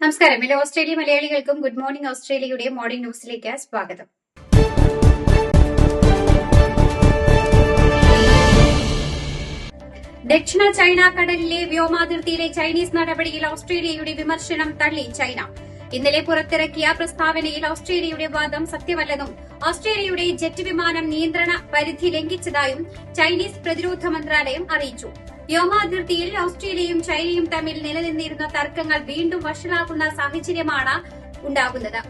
നമസ്കാരം. എല്ലാ ഓസ്ട്രേലിയ മലയാളികൾക്കും ഗുഡ് മോർണിംഗ് ഓസ്ട്രേലിയയുടെ മോർണിംഗ് ന്യൂസിലേക്ക് സ്വാഗതം. ദക്ഷിണ ചൈന കടലിലെ വ്യോമാതിർത്തിയിലെ ചൈനീസ് നടപടിയിൽ ഓസ്ട്രേലിയയുടെ വിമർശനം തള്ളി ചൈന. ഇന്നലെ പുറത്തിറക്കിയ പ്രസ്താവനയിൽ ഓസ്ട്രേലിയയുടെ വാദം സത്യമല്ലെന്നും ഓസ്ട്രേലിയയുടെ ജെറ്റ് വിമാനം നിയന്ത്രണ പരിധി ലംഘിച്ചതായും ചൈനീസ് പ്രതിരോധ മന്ത്രാലയം അറിയിച്ചു. വ്യോമാതിർത്തിയിൽ ഓസ്ട്രേലിയയും ചൈനയും തമ്മിൽ നിലനിന്നിരുന്ന തർക്കങ്ങൾ വീണ്ടും വഷളാകുന്ന സാഹചര്യമാണ് ഉണ്ടാകുന്നത്.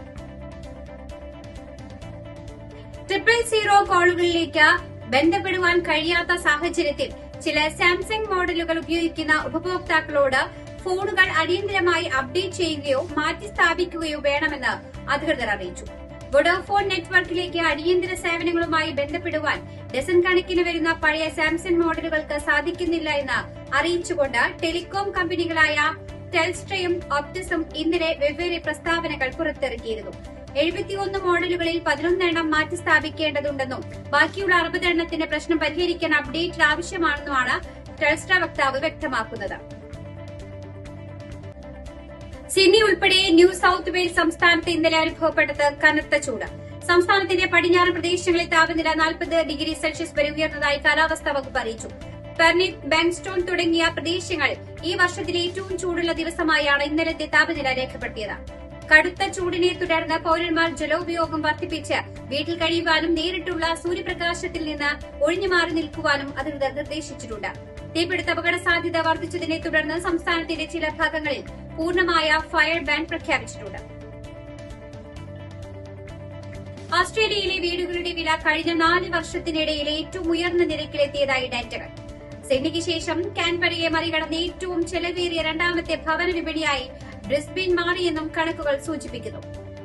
ട്രിപ്പിൾ സീറോ കോളുകളിലേക്ക് ബന്ധപ്പെടുവാൻ കഴിയാത്ത സാഹചര്യത്തിൽ ചില സാംസങ് മോഡലുകൾ ഉപയോഗിക്കുന്ന ഉപഭോക്താക്കളോട് ഫോണുകൾ അടിയന്തരമായി അപ്ഡേറ്റ് ചെയ്യുകയോ മാറ്റി സ്ഥാപിക്കുകയോ വേണമെന്ന് അധികൃതർ അറിയിച്ചു. വൊഡോഫോൺ നെറ്റ്വർക്കിലേക്ക് അടിയന്തര സേവനങ്ങളുമായി ബന്ധപ്പെടുവാൻ ഡസൻ കണക്കിന് വരുന്ന പഴയ സാംസങ് മോഡലുകൾക്ക് സാധിക്കുന്നില്ല എന്ന് അറിയിച്ചുകൊണ്ട് ടെലികോം കമ്പനികളായ ടെൽസ്ട്രയും ഒപ്റ്റസും ഇന്നലെ വെവ്വേറെ പ്രസ്താവനകൾ പുറത്തിറക്കിയിരുന്നു. എഴുപത്തിയൊന്ന് മോഡലുകളിൽ പതിനൊന്നെണ്ണം മാറ്റി സ്ഥാപിക്കേണ്ടതുണ്ടെന്നും ബാക്കിയുള്ള അറുപതെണ്ണത്തിന്റെ പ്രശ്നം പരിഹരിക്കാൻ അപ്ഡേറ്റ് ആവശ്യമാണെന്നുമാണ് ടെൽസ്ട്ര വക്താവ് വ്യക്തമാക്കുന്നത്. സിഡ്നി ഉൾപ്പെടെ ന്യൂ സൌത്ത് വെയിൽസ് സംസ്ഥാനത്ത് ഇന്നലെ അനുഭവപ്പെട്ടത് കനത്ത ചൂട്. സംസ്ഥാനത്തിന്റെ പടിഞ്ഞാറൻ പ്രദേശങ്ങളിൽ താപനില നാൽപ്പത് ഡിഗ്രി സെൽഷ്യസ് വരെ ഉയർന്നതായി കാലാവസ്ഥാ വകുപ്പ് അറിയിച്ചു. പെർണിറ്റ് ബാങ്സ്റ്റോൺ തുടങ്ങിയ പ്രദേശങ്ങൾ ഈ വർഷത്തിലെ ഏറ്റവും ചൂടുള്ള ദിവസമായാണ് ഇന്നലത്തെ താപനില രേഖപ്പെടുത്തിയത്. കടുത്ത ചൂടിനെ തുടർന്ന് പൌരന്മാർ ജലോപയോഗം വർദ്ധിപ്പിച്ച് വീട്ടിൽ കഴിയുവാനും നേരിട്ടുള്ള സൂര്യപ്രകാശത്തിൽ നിന്ന് ഒഴിഞ്ഞുമാറി നിൽക്കുവാനും അധികൃതർ നിർദ്ദേശിച്ചിട്ടുണ്ട്. തീപിടുത്ത അപകട സാധ്യത വർദ്ധിച്ചതിനെ തുടർന്ന് സംസ്ഥാനത്തിന്റെ ചില ഭാഗങ്ങളിൽ പൂർണമായ ഫയർ ബാൻ പ്രഖ്യാപിച്ചിട്ടുണ്ട്. ഓസ്ട്രേലിയയിലെ വീടുകളുടെ വില കഴിഞ്ഞ നാല് വർഷത്തിനിടയിൽ ഏറ്റവും ഉയർന്ന നിരക്കിലെത്തിയതായി ഡാറ്റകൾ. സിഡ്നിക്ക് ശേഷം കാൻബറയെ മറികടന്ന് ഏറ്റവും ചെലവേറിയ രണ്ടാമത്തെ ഭവന വിപണിയായി ബ്രിസ്ബിൻ മാറിയെന്നും കണക്കുകൾ സൂചിപ്പിക്കുന്നു.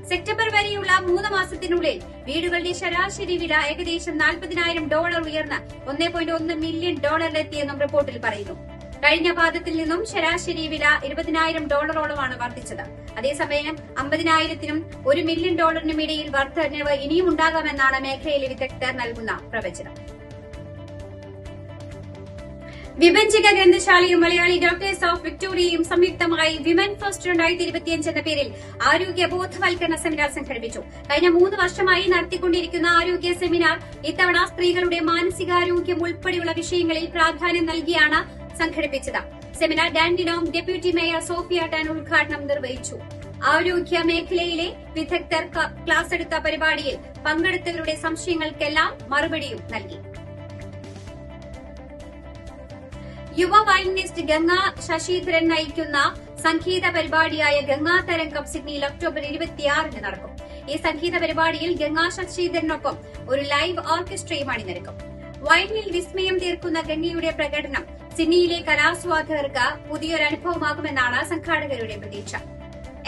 സെപ്റ്റംബർ വരെയുള്ള മൂന്ന് മാസത്തിനുള്ളിൽ വീടുകളുടെ ശരാശരി വില ഏകദേശം നാൽപ്പതിനായിരം ഡോളർ ഉയർന്ന് ഒന്നേ മില്യൺ ഡോളറിലെത്തിയെന്നും റിപ്പോർട്ടിൽ പറയുന്നു. കഴിഞ്ഞ പാദത്തിൽ നിന്നും ശരാശരി വില ഇരുപതിനായിരം ഡോളറോളമാണ് വർദ്ധിച്ചത്. അതേസമയം അമ്പതിനായിരത്തിനും ഒരു മില്യൺ ഡോളറിനും ഇടയിൽ വർദ്ധനവ് ഇനിയും ഉണ്ടാകാമെന്നാണ് മേഖലയിലെ വിദഗ്ധർ നൽകുന്ന പ്രവചനം. വിഭജിക ഗ്രന്ഥശാലയും മലയാളി ഡോക്ടേഴ്സ് ഓഫ് വിക്ടോറിയയും സംയുക്തമായി വിമൻ ഫസ്റ്റ് രണ്ടായിരത്തി ഇരുപത്തിയഞ്ച് എന്ന പേരിൽ ആരോഗ്യ ബോധവൽക്കരണ സെമിനാർ സംഘടിപ്പിച്ചു. കഴിഞ്ഞ മൂന്ന് വർഷമായി നടത്തിക്കൊണ്ടിരിക്കുന്ന ആരോഗ്യ സെമിനാർ ഇത്തവണ സ്ത്രീകളുടെ മാനസികാരോഗ്യം ഉൾപ്പെടെയുള്ള വിഷയങ്ങളിൽ പ്രാധാന്യം നൽകിയാണ് സംഘടിപ്പിച്ചത്. Seminar Dandenong deputy mayor Sophia Tan ഉദ്ഘാടനം നിർവഹിച്ചു. ആരോഗ്യ മേഖലയിലെ വിദഗ്ധർ ക്ലാസ് എടുത്ത പരിപാടിയിൽ പങ്കെടുത്തവരുടെ സംശയങ്ങൾക്കെല്ലാം മറുപടിയും നൽകി. യുവ വയലിനിസ്റ്റ് ഗംഗാ ശശിധരൻ നയിക്കുന്ന സംഗീത പരിപാടിയായ ഗംഗാ തരംഗം സിഡ്നിയിൽ ഒക്ടോബർ ഇരുപത്തിയാറിന് നടക്കും. ഈ സംഗീത പരിപാടിയിൽ ഗംഗാ ശശിധരനൊപ്പം ഒരു ലൈവ് ഓർക്കസ്ട്രയും അണിനിരക്കും. വയലിനിൽ വിസ്മയം തീർക്കുന്ന ഗംഗയുടെ പ്രകടനം സിഡ്നിയിലെ കലാസ്വാദകർക്ക് പുതിയൊരു അനുഭവമാകുമെന്നാണ് സംഘാടകരുടെ പ്രതീക്ഷ.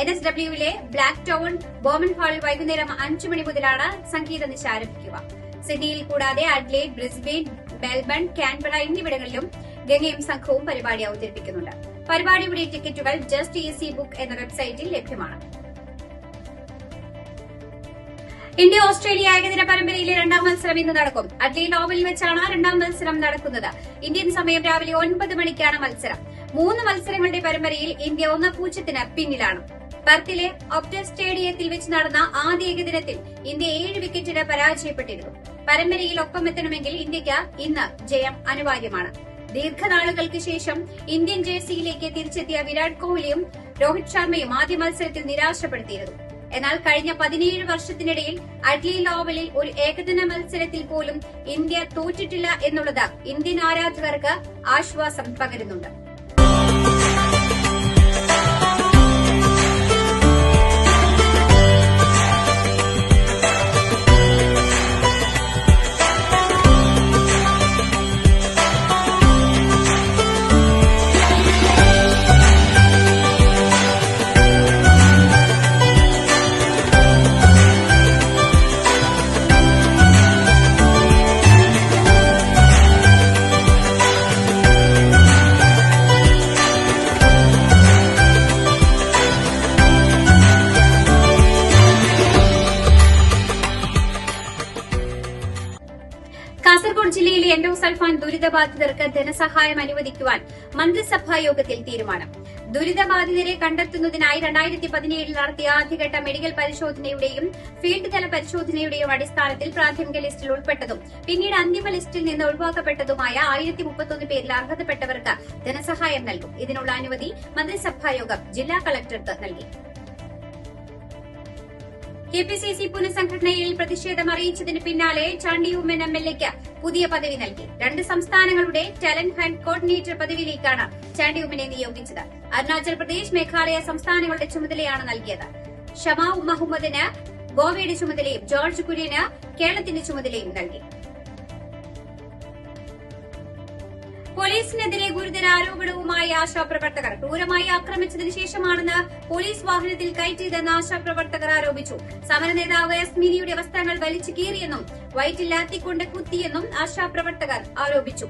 എൻ എസ് ഡബ്ല്യുവിലെ ബ്ലാക്ക് ടൗൺ ബോമൻ ഹാളിൽ വൈകുന്നേരം അഞ്ചു മണി മുതലാണ് സംഗീത നിശ ആരംഭിക്കുക. സിഡ്നിയിൽ കൂടാതെ അഡ്ലേഡ് ബ്രിസ്ബെയിൻ മെൽബൺ കാൻബറ എന്നിവിടങ്ങളിലും ഗംഗയും സംഘവും പരിപാടി അവതരിപ്പിക്കുന്നുണ്ട്. പരിപാടിയുടെ ടിക്കറ്റുകൾ ജസ്റ്റ് ഈസി ബുക്ക് എന്ന വെബ്സൈറ്റിൽ ലഭ്യമാണ്. ഇന്ത്യ ഓസ്ട്രേലിയ ഏകദിന പരമ്പരയിലെ രണ്ടാം മത്സരം ഇന്ന് നടക്കും. അഡ്ലീൻ ഓവലിൽ വെച്ചാണ് രണ്ടാം മത്സരം നടക്കുന്നത്. ഇന്ത്യൻ സമയം രാവിലെ ഒൻപത് മണിക്കാണ് മത്സരം. മൂന്ന് മത്സരങ്ങളുടെ പരമ്പരയിൽ ഇന്ത്യ ഒന്ന് പൂജ്യത്തിന് പിന്നിലാണ്. പെർത്തിലെ ഒപ്റ്റർ സ്റ്റേഡിയത്തിൽ വെച്ച് നടന്ന ആദ്യ ഏകദിനത്തിൽ ഇന്ത്യ ഏഴ് വിക്കറ്റിന് പരാജയപ്പെട്ടിരുന്നു. പരമ്പരയിൽ ഒപ്പമെത്തണമെങ്കിൽ ഇന്ത്യയ്ക്ക് ഇന്ന് ജയം അനിവാര്യമാണ്. ദീർഘനാളുകൾക്ക് ശേഷം ഇന്ത്യൻ ജേഴ്സിയിലേക്ക് തിരിച്ചെത്തിയ വിരാട് കോഹ്ലിയും രോഹിത് ശർമ്മയും ആദ്യ മത്സരത്തിൽ നിരാശപ്പെടുത്തിയിരുന്നു. എന്നാൽ കഴിഞ്ഞ പതിനേഴ് വർഷത്തിനിടയിൽ അഡ്ലി ലോവലിൽ ഒരു ഏകദിന മത്സരത്തിൽ പോലും ഇന്ത്യ തോറ്റിട്ടില്ല എന്നുള്ളത് ഇന്ത്യൻ ആരാധകർക്ക് ആശ്വാസം പകരുന്നുണ്ട്. എൻഡോസൾഫാൻ ദുരിതബാധിതർക്ക് ധനസഹായം അനുവദിക്കുവാൻ മന്ത്രിസഭാ യോഗത്തിൽ തീരുമാനം. ദുരിതബാധിതരെ കണ്ടെത്തുന്നതിനായി രണ്ടായിരത്തി പതിനേഴിൽ നടത്തിയ ആദ്യഘട്ട മെഡിക്കൽ പരിശോധനയുടെയും ഫീൽഡ് തല പരിശോധനയുടെയും അടിസ്ഥാനത്തിൽ പ്രാഥമിക ലിസ്റ്റിൽ ഉൾപ്പെട്ടതും പിന്നീട് അന്തിമ ലിസ്റ്റിൽ നിന്ന് ഒഴിവാക്കപ്പെട്ടതുമായ ആയിരത്തി മുപ്പത്തൊന്ന് പേരിൽ അർഹതപ്പെട്ടവർക്ക് ധനസഹായം നൽകും. ഇതിനുള്ള അനുമതി മന്ത്രിസഭാ യോഗം ജില്ലാ കളക്ടർക്ക് നൽകി. കെ പി സി സി പുനഃസംഘടനയിൽ പ്രതിഷേധം അറിയിച്ചതിന് പിന്നാലെ ചാണ്ടി ഉമ്മൻ എം എൽ എക്ക് പുതിയ പദവി നൽകി. രണ്ട് സംസ്ഥാനങ്ങളുടെ ടാലന്റ് ഹണ്ട് കോർഡിനേറ്റർ പദവിയിലേക്കാണ് ചാണ്ടി ഉമ്മനെ നിയോഗിച്ചത്. അരുണാചൽ പ്രദേശ് മേഘാലയ സംസ്ഥാനങ്ങളുടെ ചുമതലയാണ് നൽകിയത്. ഷമാ മുഹമ്മദിന് ഗോവയുടെ ചുമതലയും ജോർജ് കുര്യന് കേരളത്തിന്റെ ചുമതലയും നൽകി. പോലീസിനെതിരെ ഗുരുതര ആരോപണവുമായി ആശാപ്രവർത്തകർ ക്രൂരമായി ആക്രമിച്ചതിനു ശേഷമാണെന്ന് പോലീസ് വാഹനത്തിൽ കയറ്റിയതെന്ന് ആശാപ്രവർത്തകർ ആരോപിച്ചു. സമര നേതാവ് എസ് മിനിയുടെ വസ്ത്രങ്ങൾ വലിച്ചു കീറിയെന്നും വയറ്റിൽ ലാത്തിക്കൊണ്ട് കുത്തിയെന്നും ആശാപ്രവർത്തകർ ആരോപിച്ചു.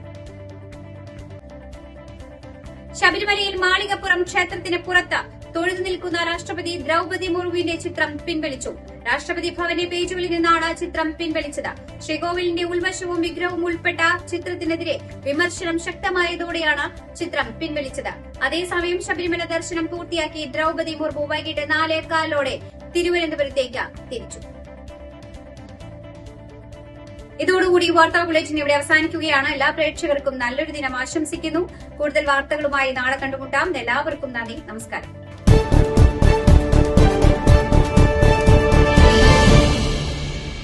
ശബരിമലയിൽ മാളികപ്പുറം ക്ഷേത്രത്തിന് പുറത്ത് തൊഴുതു നിൽക്കുന്ന രാഷ്ട്രപതി ദ്രൗപദി മുർമുവിന്റെ ചിത്രം പിൻവലിച്ചു. രാഷ്ട്രപതി ഭവന്റെ പേജുകളിൽ നിന്നാണ് ചിത്രം പിൻവലിച്ചത്. ശ്രീകോവിലിന്റെ ഉൾവശവും വിഗ്രഹവും ഉൾപ്പെട്ട ചിത്രത്തിനെതിരെ വിമർശനം ശക്തമായതോടെയാണ് ചിത്രം പിൻവലിച്ചത്. അതേസമയം ശബരിമല ദർശനം പൂർത്തിയാക്കി ദ്രൗപതി മുർമു വൈകിട്ട് നാലേകാലോടെ തിരുവനന്തപുരത്തേക്ക് തിരിച്ചു. ഇതോടുകൂടി വാർത്താ ബുള്ളറ്റിൻ ഇവിടെ അവസാനിക്കുകയാണ്. എല്ലാ പ്രേക്ഷകർക്കും നല്ലൊരു ദിനം ആശംസിക്കുന്നു. കൂടുതൽ വാർത്തകളുമായി നാളെ കണ്ടുമുട്ടാം. എല്ലാവർക്കും നന്ദി. നമസ്കാരം.